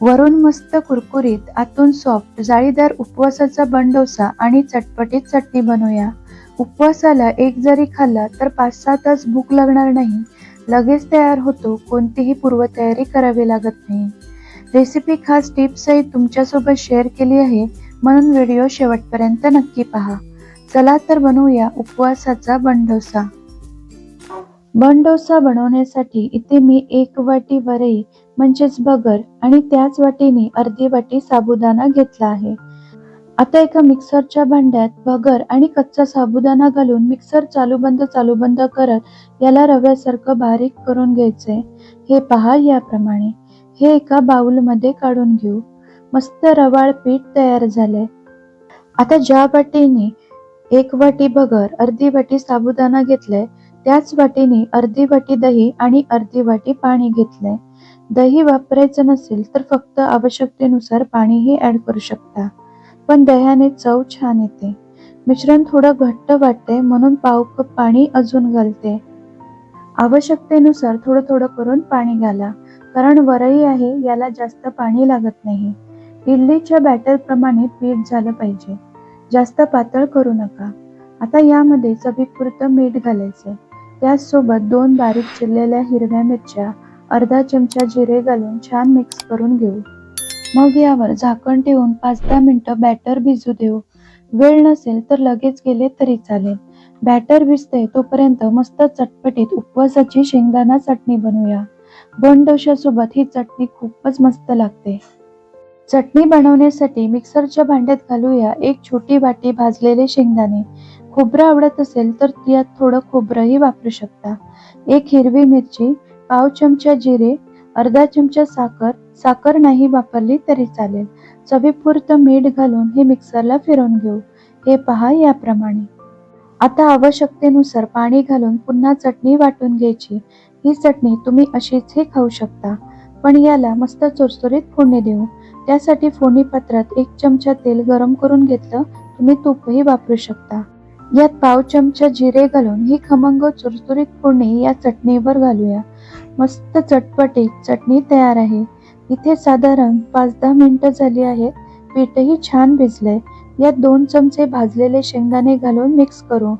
वरून मस्त कुरकुरीत आतून सॉफ्ट जाळीदार उपवासाचा बंडोसा आणि चटपटीत चटणी बनवूया. उपवासाला एक जरी खाल्ला तर पाच सहा तास भूक लागणार नाही. लगेच तयार होतो कोणतीही पूर्वतयारी करावी लागत नाही. रेसिपी खास टिप्सही तुमच्यासोबत शेअर केली आहे म्हणून व्हिडिओ शेवटपर्यंत नक्की पहा. चला तर बनवूया उपवासाचा बंडोसा. बंडोसा बनवण्यासाठी इथे मी एक वाटी वरई म्हणजेच बगर आणि त्याच वाटीने अर्धी वाटी साबुदाणा घेतला आहे. आता एका मिक्सरच्या भांड्यात भगर आणि कच्चा साबुदाणा घालून मिक्सर चालू बंद चालू बंद करत याला रव्यासारखं बारीक करून घ्यायचंय हे पहा याप्रमाणे. हे एका बाउलमध्ये काढून घेऊ. मस्त रवाळ पीठ तयार झालंय. आता ज्या वाटीने एक वाटी भगर अर्धी वाटी साबुदाणा घेतलाय त्याच वाटीने अर्धी वाटी दही आणि अर्धी वाटी पाणी घेतलंय. दही वापरायचं नसेल तर फक्त आवश्यकतेनुसार पाणीही ऍड करू शकता. पण दह्याने चव छान येते. मिश्रण थोडं घट्ट वाटते म्हणून पाव कप पाणी अजून घालते. आवश्यकतेनुसार थोडं थोडं करून पाणी घाला कारण वरई आहे याला जास्त पाणी लागत नाही. इडलीच्या बॅटर प्रमाणे पीठ झालं पाहिजे. जास्त पातळ करू नका. आता यामध्ये चवीपुरतं मीठ घालायचे त्याचसोबत दोन बारीक चिरलेल्या हिरव्या मिरच्या अर्धा चमचा जिरे घालून छान मिक्स करून घेऊ. मग यावर झाकण ठेवून पाच दहा मिनिटं बॅटर भिजू देऊ. वेळ नसेल तर लगेच गेले तरी चालेल. बॅटर भिजते तोपर्यंत मस्त चटपटीत उपवासाची शेंगदाणा चटणी बनवूया. बन डोशासोबत ही चटणी खूपच मस्त लागते. चटणी बनवण्यासाठी मिक्सरच्या भांड्यात घालूया एक छोटी वाटी भाजलेले शेंगदाणे. खोबरं आवडत असेल तर यात थोडं खोबरंही वापरू शकता. एक हिरवी मिरची पाव चमचा जिरे अर्धा चमचा साखर साखर नाही वापरली तरी चालेल. चवीपुरतं मीठ घालून हे मिक्सरला फिरवून घेऊ. हे पहा याप्रमाणे. आता आवश्यकतेनुसार पाणी घालून पुन्हा चटणी वाटून घ्यायची. ही चटणी तुम्ही अशीचही खाऊ शकता. पण याला मस्त चुरचुरीत फोडणी देऊ. त्यासाठी फोडणी पात्रात एक चमचा तेल गरम करून घेतलं तुम्ही तूपही वापरू शकता. यात पाव चमचा जिरे घालून ही खमंग चुरचुरीत फोडणी या चटणीवर घालूया. मस्त चटपटीत चटणी तयार आहे. इथे साधारण पाच दहा मिनिटं झाली आहेत. पीठही छान भिजलंय. यात दोन चमचे भाजलेले शेंगदाणे घालून मिक्स करू.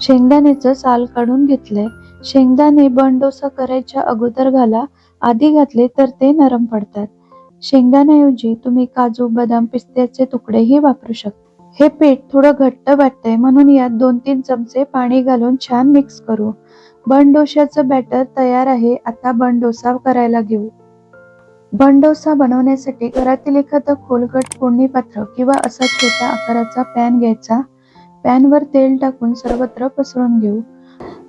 शेंगदाण्याचं साल काढून घेतलंय. शेंगदाणे बंडोसा करायच्या अगोदर घाला. आधी घातले तर ते नरम पडतात. शेंगदाण्याऐवजी तुम्ही काजू बदाम पिस्त्याचे तुकडेही वापरू शकता. हे पीठ थोडं घट्ट वाटतंय म्हणून यात दोन तीन चमचे पाणी घालून छान मिक्स करू. बनडोशाचं बॅटर तयार आहे आता बनडोसा करायला घेऊ. बनडोसा बनवण्यासाठी घरातील एखादं खोलगट फोडणी पात्र किंवा असा छोट्या आकाराचा पॅन घ्यायचा. पॅनवर तेल टाकून सर्वत्र पसरून घेऊ.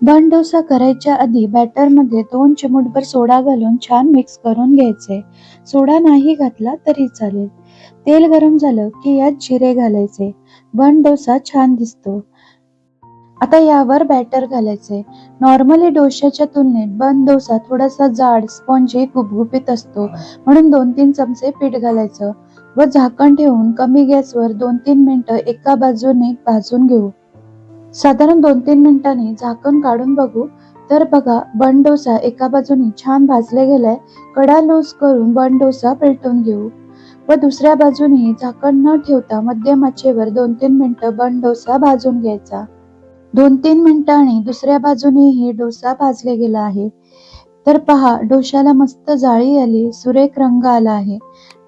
बनडोसा करायच्या आधी बॅटरमध्ये दोन चिमूटभर सोडा घालून छान मिक्स करून घ्यायचे. सोडा नाही घातला तरी चालेल. तेल गरम झालं की यात जिरे घालायचे. बन डोसा छान दिसतो. आता यावर बॅटर घालायचे. नॉर्मली डोश्याच्या तुलनेत बन डोसा थोडासा जाड स्पॉन्जी गुपगुपीत असतो. म्हणून दोन तीन चमचे पीठ घालायचं व झाकण ठेवून कमी गॅसवर दोन तीन मिनिटं एका बाजूने भाजून घेऊ. साधारण दोन तीन मिनिटांनी झाकण काढून बघू. तर बघा बन डोसा एका बाजूने छान भाजले गेलाय. कडा लूज करून बन डोसा पेलटून घेऊ. व दुसऱ्या बाजूने झाकण न ठेवता मध्यम आचेवर दोन तीन मिनिटं बन डोसा भाजून घ्यायचा. दोन तीन मिनिटांनी दुसऱ्या बाजूनेही डोसा भाजले गेला आहे. तर पहा डोशाला मस्त जाळी आली सुरेख रंग आला आहे.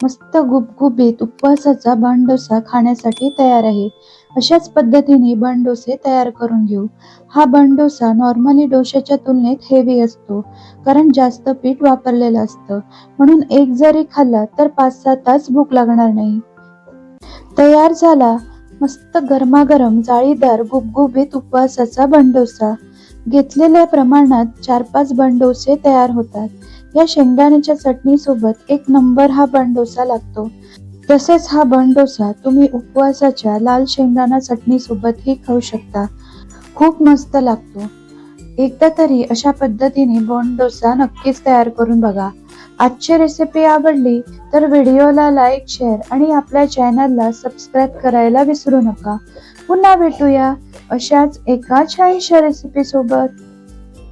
मस्त गुबगुबीत उपवासाचा बन डोसा खाण्यासाठी तयार आहे. अशाच पद्धतीने बन डोसे तयार करून घेऊ. हा बन डोसा नॉर्मली डोशाच्या तुलनेत हेवी असतो कारण जास्त पीठ वापरलेलं असतं. म्हणून एक जरी खाल्ला तर पाच सहा तास भूक लागणार नाही. तयार झाला मस्त गरमागरम जाळीदार गुबगुबीत उपवासाचा बंडोसा घेतलेल्या प्रमाणात चार पाच बंडोसे तयार होतात. या शेंगदाण्याच्या चटणी सोबत एक नंबर हा बंडोसा लागतो. तसेच हा बंडोसा तुम्ही उपवासाच्या लाल शेंगदाणा चटणी सोबतही खाऊ शकता. खूप मस्त लागतो. एकदा तरी अशा पद्धतीने बोंड डोसा नक्कीच तयार करून बघा. आजची रेसिपी आवडली तर व्हिडिओला लाईक शेअर आणि आपल्या चॅनलला सबस्क्राईब करायला विसरू नका. पुन्हा भेटूया अशाच एका छानशा रेसिपी सोबत.